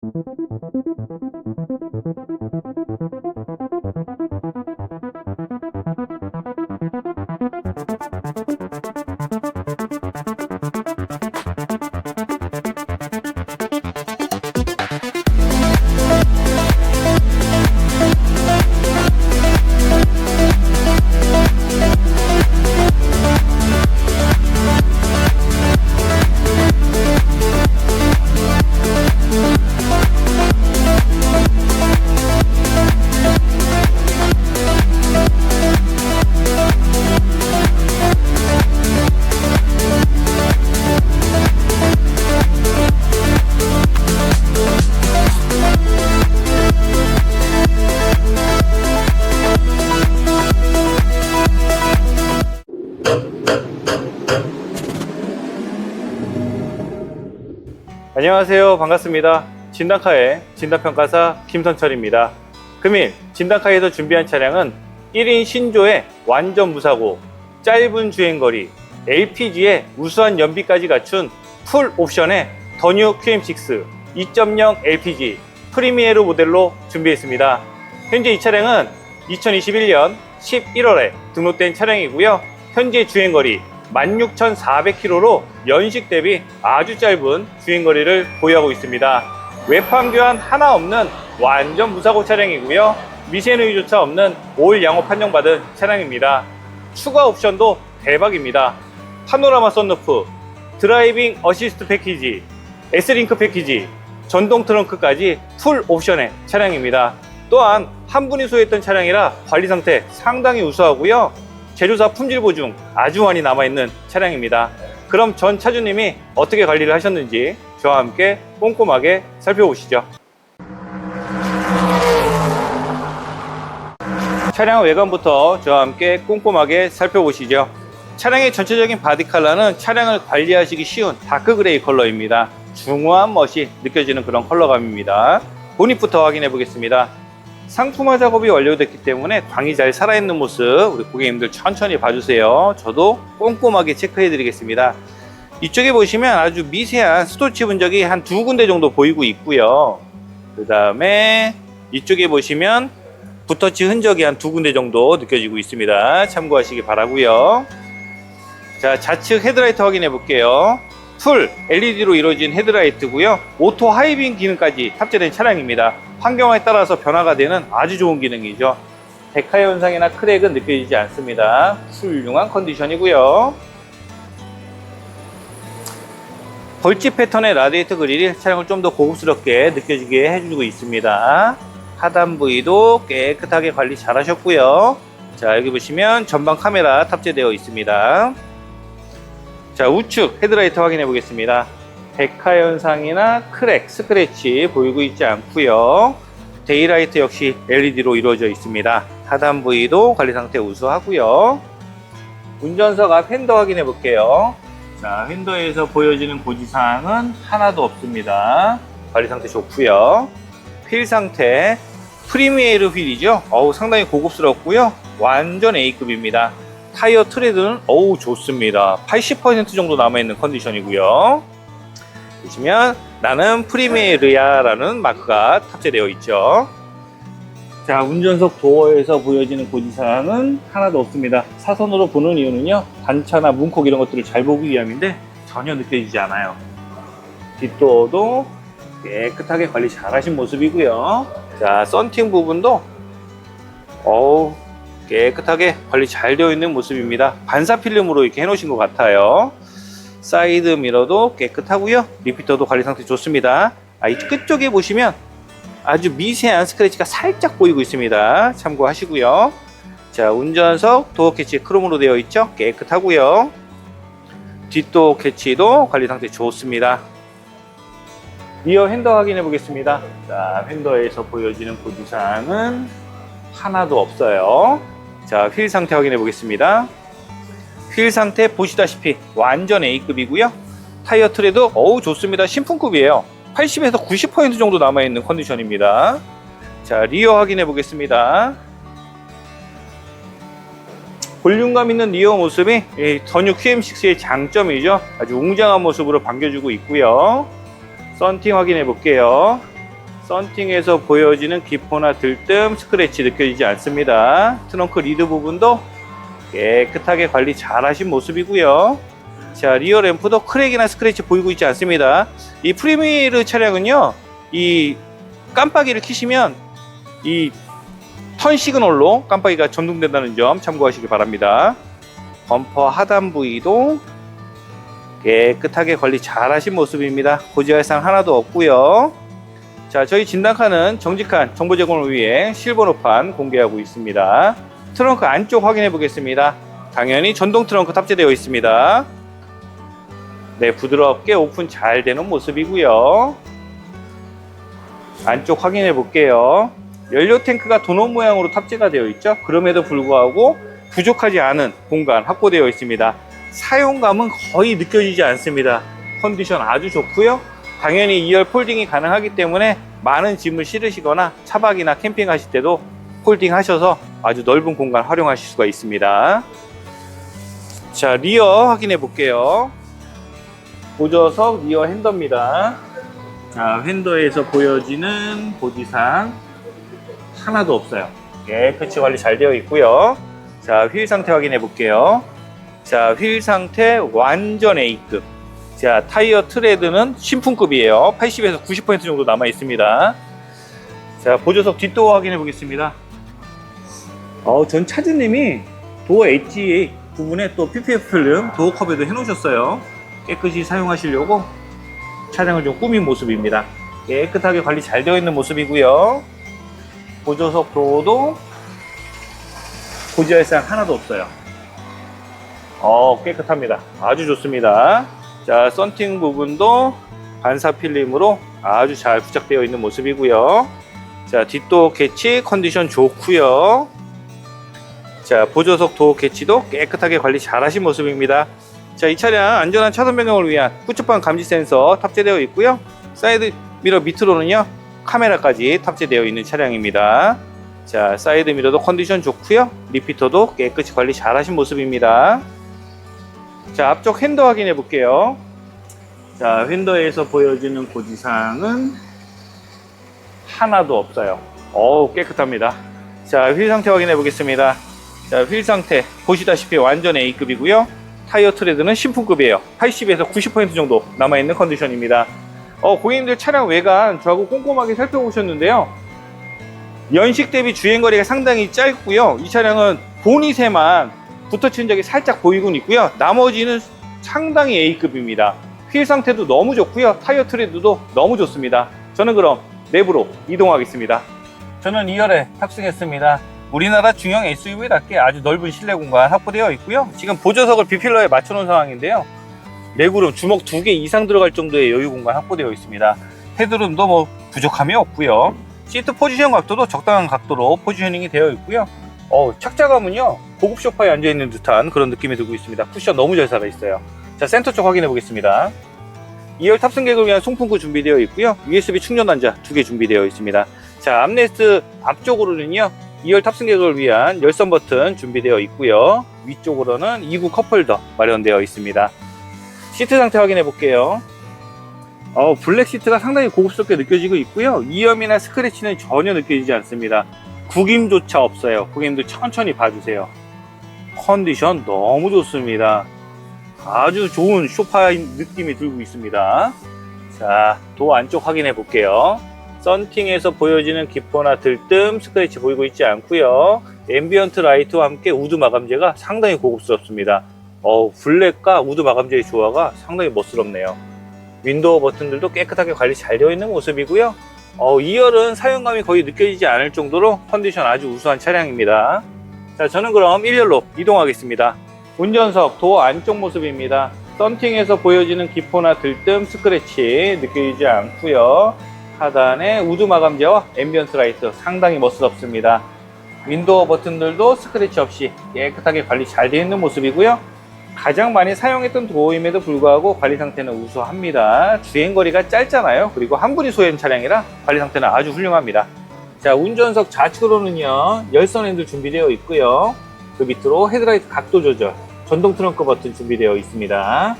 Thank you. 안녕하세요. 반갑습니다. 진단카의 진단평가사 김선철입니다. 금일 진단카에서 준비한 차량은 1인 신조의 완전 무사고, 짧은 주행거리, LPG에 우수한 연비까지 갖춘 풀 옵션의 더뉴 QM6 2.0 LPG 프리미에로 모델로 준비했습니다. 현재 이 차량은 2021년 11월에 등록된 차량이고요. 현재 주행거리 16,400km로 연식 대비 아주 짧은 주행거리를 보유하고 있습니다. 외판 교환 하나 없는 완전 무사고 차량이고요. 미세누이조차 없는 올 양호 판정받은 차량입니다. 추가 옵션도 대박입니다. 파노라마 썬루프, 드라이빙 어시스트 패키지, S링크 패키지, 전동 트렁크까지 풀 옵션의 차량입니다. 또한 한 분이 소유했던 차량이라 관리 상태 상당히 우수하고요. 제조사 품질 보증 아주 많이 남아있는 차량입니다. 그럼 전 차주님이 어떻게 관리를 하셨는지 저와 함께 꼼꼼하게 살펴보시죠. 차량 외관부터 저와 함께 꼼꼼하게 살펴보시죠. 차량의 전체적인 바디 컬러는 차량을 관리하시기 쉬운 다크 그레이 컬러입니다. 중후한 멋이 느껴지는 그런 컬러감입니다. 본닛부터 확인해 보겠습니다. 상품화 작업이 완료됐기 때문에 광이 잘 살아있는 모습 우리 고객님들 천천히 봐주세요. 저도 꼼꼼하게 체크해 드리겠습니다. 이쪽에 보시면 아주 미세한 스토치 분적이 한 두 군데 정도 보이고 있고요. 그 다음에 이쪽에 보시면 붓터치 흔적이 한 두 군데 정도 느껴지고 있습니다. 참고하시기 바라고요. 자, 좌측 헤드라이트 확인해 볼게요. 풀 LED로 이루어진 헤드라이트고요. 오토 하이빔 기능까지 탑재된 차량입니다. 환경에 따라서 변화가 되는 아주 좋은 기능이죠. 데카 현상이나 크랙은 느껴지지 않습니다. 훌륭한 컨디션이고요. 벌집 패턴의 라디에이터 그릴이 차량을 좀 더 고급스럽게 느껴지게 해주고 있습니다. 하단 부위도 깨끗하게 관리 잘 하셨고요. 자, 여기 보시면 전방 카메라 탑재되어 있습니다. 자, 우측 헤드라이트 확인해 보겠습니다. 데카 현상이나 크랙, 스크래치 보이고 있지 않고요. 데이라이트 역시 LED로 이루어져 있습니다. 하단 부위도 관리 상태 우수하고요. 운전석 앞 핸더 확인해 볼게요. 자, 핸더에서 보여지는 고지사항은 하나도 없습니다. 관리 상태 좋고요. 휠 상태 프리미에르 휠이죠. 어우 상당히 고급스럽고요. 완전 A급입니다. 타이어 트레드는 어우 좋습니다. 80% 정도 남아있는 컨디션이고요. 보시면 나는 프리메르야라는 마크가 탑재되어 있죠. 자, 운전석 도어에서 보여지는 고지사항은 하나도 없습니다. 사선으로 보는 이유는요, 단차나 문콕 이런 것들을 잘 보기 위함인데 전혀 느껴지지 않아요. 뒷도어도 깨끗하게 관리 잘 하신 모습이고요. 자, 썬팅 부분도 어우, 깨끗하게 관리 잘 되어 있는 모습입니다. 반사 필름으로 이렇게 해놓으신 것 같아요. 사이드 미러도 깨끗하고요. 리피터도 관리 상태 좋습니다. 아, 이 끝쪽에 보시면 아주 미세한 스크래치가 살짝 보이고 있습니다. 참고하시고요. 자, 운전석 도어 캐치 크롬으로 되어 있죠. 깨끗하고요. 뒷도어 캐치도 관리 상태 좋습니다. 리어 핸더 확인해 보겠습니다. 자, 핸더에서 보여지는 고지사항은 하나도 없어요. 자, 휠 상태 확인해 보겠습니다. 휠 상태 보시다시피 완전 A급이고요. 타이어 트레도 어우 좋습니다. 신품급이에요. 80에서 90% 정도 남아있는 컨디션입니다. 자, 리어 확인해 보겠습니다. 볼륨감 있는 리어 모습이 이 더뉴 QM6의 장점이죠. 아주 웅장한 모습으로 반겨주고 있고요. 썬팅 확인해 볼게요. 썬팅에서 보여지는 기포나 들뜸, 스크래치 느껴지지 않습니다. 트렁크 리드 부분도 깨끗하게 관리 잘 하신 모습이고요. 자, 리어 램프도 크랙이나 스크래치 보이고 있지 않습니다. 이 프리미르 차량은요, 이 깜빡이를 켜시면 이 턴 시그널로 깜빡이가 전동된다는 점 참고하시기 바랍니다. 범퍼 하단 부위도 깨끗하게 관리 잘 하신 모습입니다. 고지할상 하나도 없고요. 자, 저희 진단카는 정직한 정보 제공을 위해 실버노판 공개하고 있습니다. 트렁크 안쪽 확인해 보겠습니다. 당연히 전동 트렁크 탑재되어 있습니다. 네, 부드럽게 오픈 잘 되는 모습이고요. 안쪽 확인해 볼게요. 연료 탱크가 도넛 모양으로 탑재가 되어 있죠. 그럼에도 불구하고 부족하지 않은 공간 확보되어 있습니다. 사용감은 거의 느껴지지 않습니다. 컨디션 아주 좋고요. 당연히 2열 폴딩이 가능하기 때문에 많은 짐을 실으시거나 차박이나 캠핑 하실 때도 폴딩 하셔서 아주 넓은 공간 활용하실 수가 있습니다. 자, 리어 확인해 볼게요. 보조석 리어 핸더입니다. 자, 핸더에서 보여지는 보지상 하나도 없어요. 깨끗이 관리 잘 되어 있고요. 자, 휠 상태 확인해 볼게요. 자, 휠 상태 완전 A급. 자, 타이어 트레드는 신품급이에요. 80에서 90% 정도 남아 있습니다. 자, 보조석 뒷도어 확인해 보겠습니다. 어, 전 차주님이 도어 HA 부분에 또 PPF 필름 도어 컵에도 해 놓으셨어요. 깨끗이 사용하시려고 차량을 좀 꾸민 모습입니다. 깨끗하게 관리 잘 되어 있는 모습이고요. 보조석 도어도 고지할상 하나도 없어요. 어, 깨끗합니다. 아주 좋습니다. 자, 썬팅 부분도 반사 필름으로 아주 잘 부착되어 있는 모습이고요. 자, 뒷도어 개치 컨디션 좋고요. 자, 보조석 도어 개치도 깨끗하게 관리 잘 하신 모습입니다. 자, 이 차량 안전한 차선 변경을 위한 후측방 감지 센서 탑재되어 있고요. 사이드 미러 밑으로는요. 카메라까지 탑재되어 있는 차량입니다. 자, 사이드 미러도 컨디션 좋고요. 리피터도 깨끗이 관리 잘 하신 모습입니다. 자, 앞쪽 핸더 확인해 볼게요. 자, 핸더에서 보여지는 고지상은 하나도 없어요. 어우, 깨끗합니다. 자, 휠 상태 확인해 보겠습니다. 자, 휠 상태 보시다시피 완전 A급이고요. 타이어 트레드는 신품급이에요. 80에서 90% 정도 남아있는 컨디션입니다. 어, 고객님들 차량 외관 저하고 꼼꼼하게 살펴보셨는데요. 연식 대비 주행거리가 상당히 짧고요. 이 차량은 보닛에만 붙어친 적이 살짝 보이곤 있고요. 나머지는 상당히 A급입니다. 휠 상태도 너무 좋고요. 타이어 트레드도 너무 좋습니다. 저는 그럼 내부로 이동하겠습니다. 저는 2열에 탑승했습니다. 우리나라 중형 SUV답게 아주 넓은 실내 공간 확보되어 있고요. 지금 보조석을 비필러에 맞춰놓은 상황인데요. 레그룸 주먹 두 개 이상 들어갈 정도의 여유 공간 확보되어 있습니다. 헤드룸도 뭐 부족함이 없고요. 시트 포지션 각도도 적당한 각도로 포지셔닝이 되어 있고요. 어, 착자감은요 고급 소파에 앉아 있는 듯한 그런 느낌이 들고 있습니다. 쿠션 너무 잘 살아 있어요. 자 센터 쪽 확인해 보겠습니다. 2열 탑승객을 위한 송풍구 준비되어 있고요. USB 충전 단자 두 개 준비되어 있습니다. 자 암레스트 앞쪽으로는요 2열 탑승객을 위한 열선 버튼 준비되어 있고요. 위쪽으로는 2구 컵홀더 마련되어 있습니다. 시트 상태 확인해 볼게요. 어, 블랙 시트가 상당히 고급스럽게 느껴지고 있고요. 이염이나 스크래치는 전혀 느껴지지 않습니다. 구김조차 없어요. 고객님들 천천히 봐주세요. 컨디션 너무 좋습니다. 아주 좋은 소파 느낌이 들고 있습니다. 자, 도어 안쪽 확인해 볼게요. 썬팅에서 보여지는 기포나 들뜸, 스크래치 보이고 있지 않고요. 앰비언트 라이트와 함께 우드 마감재가 상당히 고급스럽습니다. 어, 블랙과 우드 마감재의 조화가 상당히 멋스럽네요. 윈도우 버튼들도 깨끗하게 관리 잘 되어 있는 모습이고요. 어, 2열은 사용감이 거의 느껴지지 않을 정도로 컨디션 아주 우수한 차량입니다. 자, 저는 그럼 1열로 이동하겠습니다. 운전석 도어 안쪽 모습입니다. 썬팅에서 보여지는 기포나 들뜸, 스크래치 느껴지지 않고요. 하단에 우드 마감재와 앰비언트 라이트 상당히 멋스럽습니다. 윈도우 버튼들도 스크래치 없이 깨끗하게 관리 잘 되어 있는 모습이고요. 가장 많이 사용했던 도어임에도 불구하고 관리 상태는 우수합니다. 주행거리가 짧잖아요. 그리고 한 분이 소유한 차량이라 관리 상태는 아주 훌륭합니다. 자, 운전석 좌측으로는요, 열선 핸들 준비되어 있고요. 그 밑으로 헤드라이트 각도 조절, 전동 트렁크 버튼 준비되어 있습니다.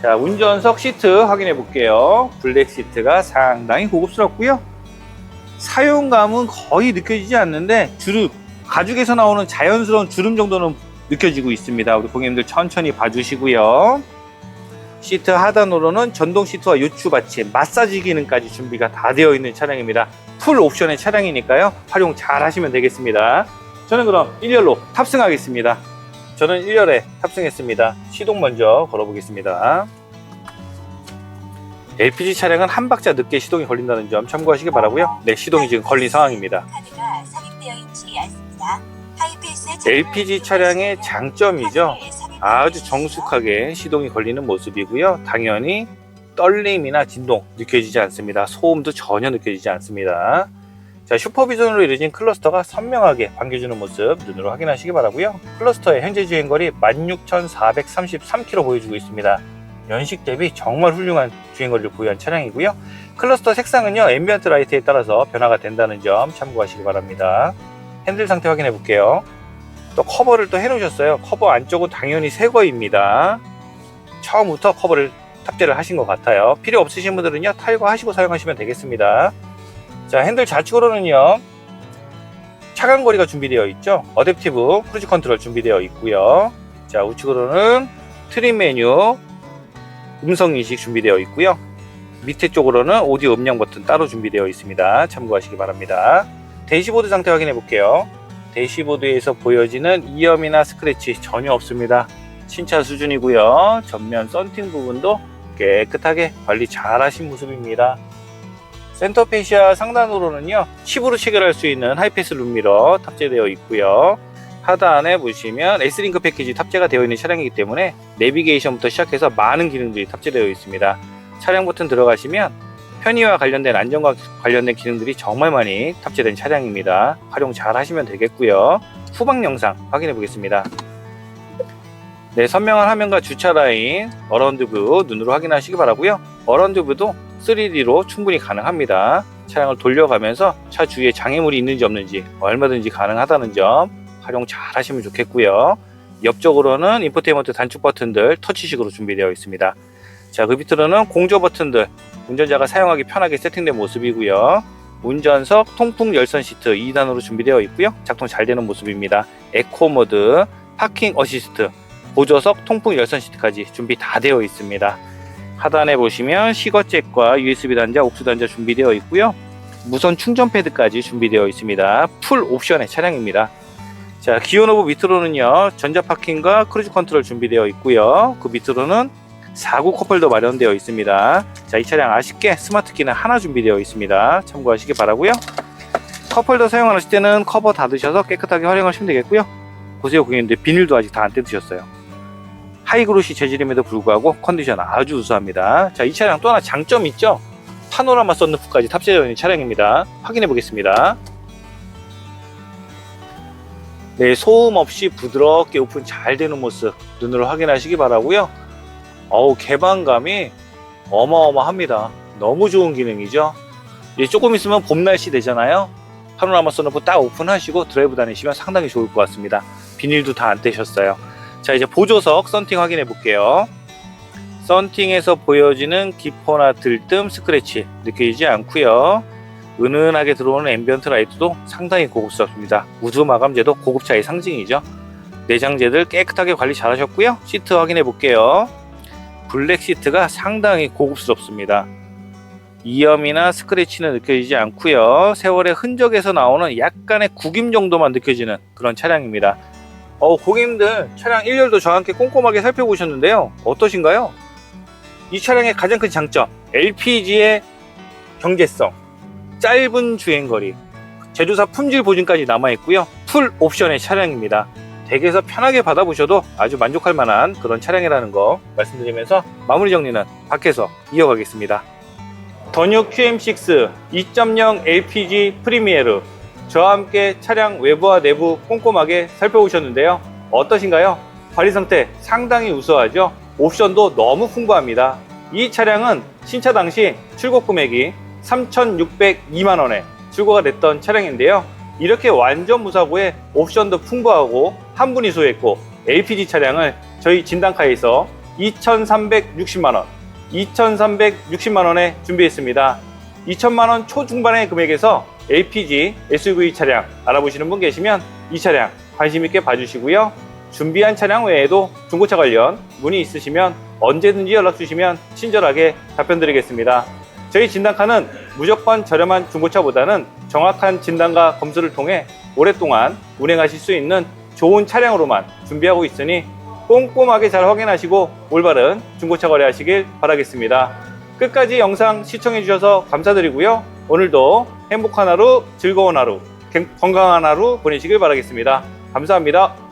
자, 운전석 시트 확인해 볼게요. 블랙 시트가 상당히 고급스럽고요. 사용감은 거의 느껴지지 않는데 주름 가죽에서 나오는 자연스러운 주름 정도는 느껴지고 있습니다. 우리 고객님들 천천히 봐주시고요. 시트 하단으로는 전동 시트와 요추 받침, 마사지 기능까지 준비가 다 되어 있는 차량입니다. 풀 옵션의 차량이니까요. 활용 잘 하시면 되겠습니다. 저는 그럼 1열로 탑승하겠습니다. 저는 1열에 탑승했습니다. 시동 먼저 걸어보겠습니다. LPG 차량은 한 박자 늦게 시동이 걸린다는 점 참고하시기 바라고요. 네, 시동이 지금 걸린 상황입니다. LPG 차량의 장점이죠. 아주 정숙하게 시동이 걸리는 모습이고요. 당연히 떨림이나 진동 느껴지지 않습니다. 소음도 전혀 느껴지지 않습니다. 자, 슈퍼비전으로 이루어진 클러스터가 선명하게 반겨주는 모습 눈으로 확인하시기 바라고요. 클러스터의 현재 주행거리 16,433km 보여주고 있습니다. 연식 대비 정말 훌륭한 주행거리를 보유한 차량이고요. 클러스터 색상은요, 앰비언트 라이트에 따라서 변화가 된다는 점 참고하시기 바랍니다. 핸들 상태 확인해 볼게요. 또 커버를 또 해놓으셨어요. 커버 안쪽은 당연히 새 거입니다. 처음부터 커버를 탑재를 하신 것 같아요. 필요 없으신 분들은요, 탈거하시고 사용하시면 되겠습니다. 자, 핸들 좌측으로는요, 차간거리가 준비되어 있죠. 어댑티브 크루즈 컨트롤 준비되어 있고요. 자, 우측으로는 트림 메뉴, 음성 인식 준비되어 있고요. 밑에 쪽으로는 오디오 음량 버튼 따로 준비되어 있습니다. 참고하시기 바랍니다. 대시보드 상태 확인해 볼게요. 대시보드에서 보여지는 이염이나 스크래치 전혀 없습니다. 신차 수준이고요. 전면 썬팅 부분도 깨끗하게 관리 잘 하신 모습입니다. 센터페시아 상단으로는요, 칩으로 체결할 수 있는 하이패스 룸미러 탑재되어 있고요. 하단에 보시면 S링크 패키지 탑재가 되어 있는 차량이기 때문에 내비게이션부터 시작해서 많은 기능들이 탑재되어 있습니다. 차량 버튼 들어가시면 편의와 관련된 안전과 관련된 기능들이 정말 많이 탑재된 차량입니다. 활용 잘 하시면 되겠고요. 후방 영상 확인해 보겠습니다. 네, 선명한 화면과 주차 라인, 어라운드 뷰 눈으로 확인하시기 바라고요. 어라운드 뷰도 3D로 충분히 가능합니다. 차량을 돌려가면서 차 주위에 장애물이 있는지 없는지 얼마든지 가능하다는 점 활용 잘 하시면 좋겠고요. 옆쪽으로는 인포테인먼트 단축 버튼들 터치식으로 준비되어 있습니다. 자, 그 밑으로는 공조 버튼들 운전자가 사용하기 편하게 세팅된 모습이고요. 운전석 통풍 열선 시트 2단으로 준비되어 있고요. 작동 잘 되는 모습입니다. 에코 모드, 파킹 어시스트, 보조석 통풍 열선 시트까지 준비 다 되어 있습니다. 하단에 보시면 시거잭과 USB 단자, 옥수 단자 준비되어 있고요. 무선 충전 패드까지 준비되어 있습니다. 풀 옵션의 차량입니다. 자, 기어 노브 밑으로는요. 전자 파킹과 크루즈 컨트롤 준비되어 있고요. 그 밑으로는 4구 컵홀더 마련되어 있습니다. 자, 이 차량 아쉽게 스마트 키는 하나 준비되어 있습니다. 참고하시기 바라고요. 컵홀더 사용하실 때는 커버 닫으셔서 깨끗하게 활용하시면 되겠고요. 보세요, 고객님들 비닐도 아직 다 안 뜯으셨어요. 하이그로시 재질임에도 불구하고 컨디션 아주 우수합니다. 자, 이 차량 또 하나 장점 있죠? 파노라마 썬루프까지 탑재되어 있는 차량입니다. 확인해 보겠습니다. 네, 소음 없이 부드럽게 오픈 잘 되는 모습 눈으로 확인하시기 바라고요. 어우, 개방감이 어마어마합니다. 너무 좋은 기능이죠. 이제 조금 있으면 봄 날씨 되잖아요. 파노라마 썬루프 딱 오픈하시고 드라이브 다니시면 상당히 좋을 것 같습니다. 비닐도 다 안 떼셨어요. 자, 이제 보조석 썬팅 확인해 볼게요. 썬팅에서 보여지는 기포나 들뜸, 스크래치 느껴지지 않고요. 은은하게 들어오는 앰비언트 라이트도 상당히 고급스럽습니다. 우드 마감재도 고급차의 상징이죠. 내장재들 깨끗하게 관리 잘 하셨고요. 시트 확인해 볼게요. 블랙 시트가 상당히 고급스럽습니다. 이염이나 스크래치는 느껴지지 않고요. 세월의 흔적에서 나오는 약간의 구김 정도만 느껴지는 그런 차량입니다. 어, 고객님들 차량 1열도 저와 함께 꼼꼼하게 살펴보셨는데요. 어떠신가요? 이 차량의 가장 큰 장점, LPG의 경제성, 짧은 주행거리, 제조사 품질 보증까지 남아있고요. 풀 옵션의 차량입니다. 댁에서 편하게 받아보셔도 아주 만족할 만한 그런 차량이라는 거 말씀드리면서 마무리 정리는 밖에서 이어가겠습니다. 더뉴 QM6 2.0 LPG 프리미에르 저와 함께 차량 외부와 내부 꼼꼼하게 살펴보셨는데요. 어떠신가요? 관리 상태 상당히 우수하죠? 옵션도 너무 풍부합니다. 이 차량은 신차 당시 출고 금액이 3,602만 원에 출고가 됐던 차량인데요. 이렇게 완전 무사고에 옵션도 풍부하고 한 분이 소유했고 LPG 차량을 저희 진단카에서 2,360만원, 2,360만원에 준비했습니다. 2천만원 초중반의 금액에서 LPG SUV 차량 알아보시는 분 계시면 이 차량 관심 있게 봐주시고요. 준비한 차량 외에도 중고차 관련 문의 있으시면 언제든지 연락 주시면 친절하게 답변 드리겠습니다. 저희 진단카는 무조건 저렴한 중고차보다는 정확한 진단과 검수를 통해 오랫동안 운행하실 수 있는 좋은 차량으로만 준비하고 있으니 꼼꼼하게 잘 확인하시고 올바른 중고차 거래하시길 바라겠습니다. 끝까지 영상 시청해 주셔서 감사드리고요. 오늘도 행복한 하루, 즐거운 하루, 갱- 건강한 하루 보내시길 바라겠습니다. 감사합니다.